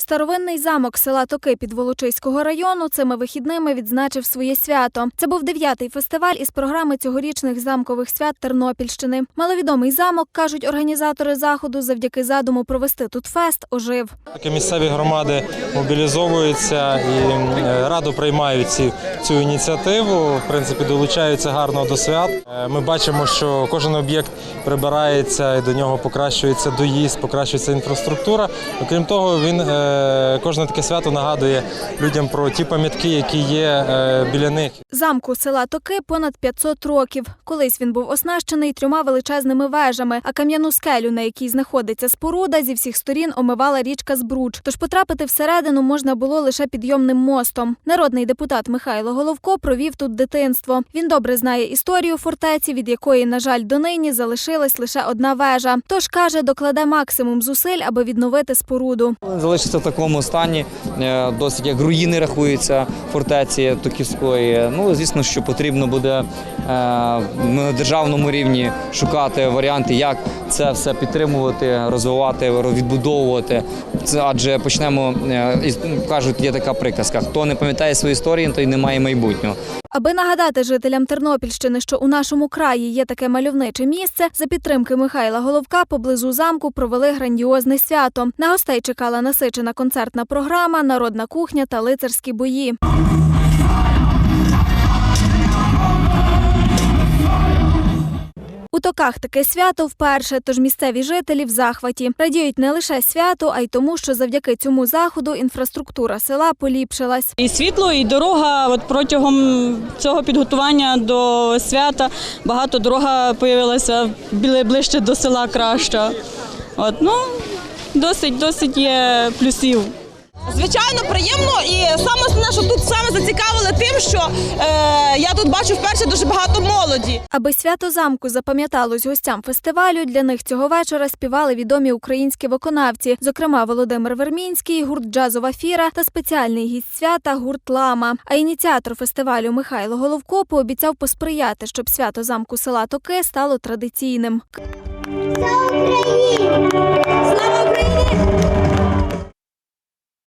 Старовинний замок села Токи Підволочиського району цими вихідними відзначив своє свято. Це був дев'ятий фестиваль із програми цьогорічних замкових свят Тернопільщини. Маловідомий замок, кажуть організатори заходу, завдяки задуму провести тут фест, ожив. Такі місцеві громади мобілізовуються і е, радо приймають ці, цю ініціативу. В принципі, долучаються гарно до свят. Е, Ми бачимо, що кожен об'єкт прибирається і до нього покращується доїзд, покращується інфраструктура. Окрім того, він е, кожне таке свято нагадує людям про ті пам'ятки, які є е, біля них. Замку села Токи понад 500 років. Колись він був оснащений трьома величезними вежами, а кам'яну скелю, на якій знаходиться споруда, зі всіх сторін омивала річка Збруч. Тож потрапити всередину можна було лише підйомним мостом. Народний депутат Михайло Головко провів тут дитинство. Він добре знає історію фортеці, від якої, на жаль, донині залишилась лише одна вежа. Тож каже, докладе максимум зусиль, аби відновити споруду. Залишиться в такому стані, е, досить як руїни рахуються фортеці Токівської. Ну, звісно, що потрібно буде е, на державному рівні шукати варіанти, як це все підтримувати, розвивати, відбудовувати. Адже почнемо е, кажуть, є така приказка: хто не пам'ятає свою історію, той не має майбутнього. Аби нагадати жителям Тернопільщини, що у нашому краї є таке мальовниче місце, за підтримки Михайла Головка поблизу замку провели грандіозне свято. На гостей чекала насичена концертна програма, народна кухня та лицарські бої. Токах таке свято вперше, тож місцеві жителі в захваті радіють не лише святу, а й тому, що завдяки цьому заходу інфраструктура села поліпшилась. І світло, і дорога. От протягом цього підготування до свята багато дорога появилася біля- ближче до села краща. От ну досить, досить є плюсів. Звичайно, приємно і саме основне, що тут саме зацікавили тим, що е, я тут бачу вперше дуже багато молоді. Аби свято замку запам'яталось гостям фестивалю, для них цього вечора співали відомі українські виконавці, зокрема Володимир Вермінський, гурт Джазова фіра та спеціальний гість свята гурт Лама. А ініціатор фестивалю Михайло Головко пообіцяв посприяти, щоб свято замку села Токи стало традиційним.